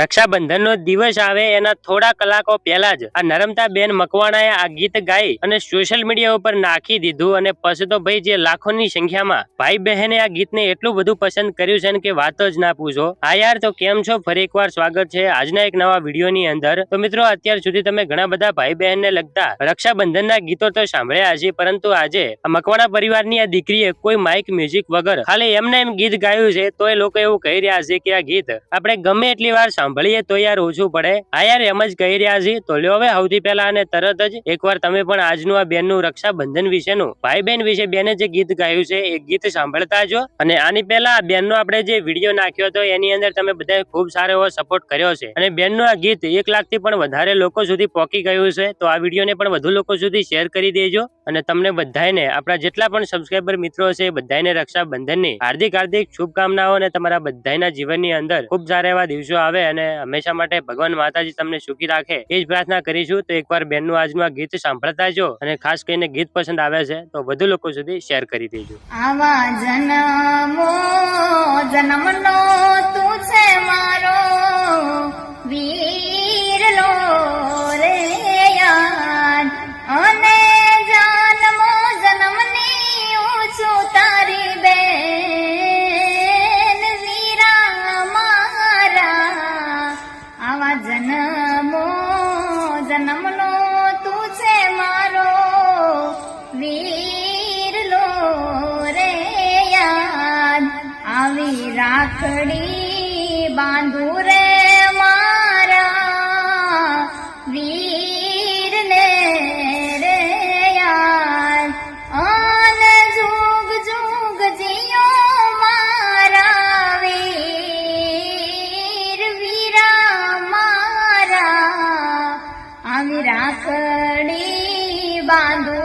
રક્ષાબંધન નો દિવસ આવે એના થોડા કલાકો પહેલા જ આ નરમતા બેન મકવાણાએ આ ગીત ગાઈ અને સોશિયલ મીડિયા ઉપર નાખી દીધું અને પછી તો ભાઈ જે લાખોની સંખ્યામાં ભાઈ બહેને આ ગીતને એટલું બધું પસંદ કર્યું છે ને કે વાત જ ના પૂછો. હા યાર, તો કેમ છો? ફરી એકવાર સ્વાગત છે આજના એક નવા વીડિયો ની અંદર. તો મિત્રો, અત્યાર સુધી તમે ઘણા બધા ભાઈ બહેનને લગતા રક્ષાબંધનના ગીતો તો સાંભળ્યા છે પરંતુ આજે આ મકવાણા પરિવારની આ દીકરીએ કોઈ માઇક મ્યુઝિક વગર ખાલી એમને એમ ગીત ગાયું છે, તો એ લોકો એવું કહી રહ્યા છે કે આ ગીત આપણે ગમે એટલી વાર સાંભળીએ તો યાર ઓછું પડે. હા યાર, એમ જ કહી રહ્યા છીએ તો લ્યો હવે, સૌથી પહેલા અને તરત જ એકવાર તમે પણ આજનું આ બેનનું રક્ષાબંધન વિશેનું ભાઈ બહેન વિશે બેને જે ગીત ગાયું છે, એ ગીત સાંભળતા જો અને આની પહેલા આ બેનનો આપણે જે વીડિયો નાખ્યો હતો, એની અંદર તમે બધાએ ખૂબ સારો એવો સપોર્ટ કર્યો છે. અને બેનનું આ ગીત એક લાખથી પણ વધારે લોકો સુધી પહોંચી ગયું છે. તો આ વિડીયોને પણ વધુ લોકો સુધી શેર કરી દેજો. અને તમને બધાને આપણા જેટલા પણ સબસ્ક્રાઈબર મિત્રો છે બધાને રક્ષાબંધનની હાર્દિક હાર્દિક શુભકામનાઓ અને તમારા બધાના જીવનની અંદર ખૂબ સારા એવા દિવસો આવે અને હંમેશા માટે ભગવાન માતાજી તમને સુખી રાખે. એ જ પ્રાર્થના કરીશું તો એકવાર બેનનું આજનું આ ગીત સાંભળતા જો અને ખાસ કરીને ગીત પસંદ આવે છે તો વધુ લોકો સુધી શેર કરી દેજો. આવા જન્મો જન્મનો તું છે. જન્મનો તું છે મારો. વીરલો રે યાદ. આવી રાખડી બાંધુ રે लाकडी बांधू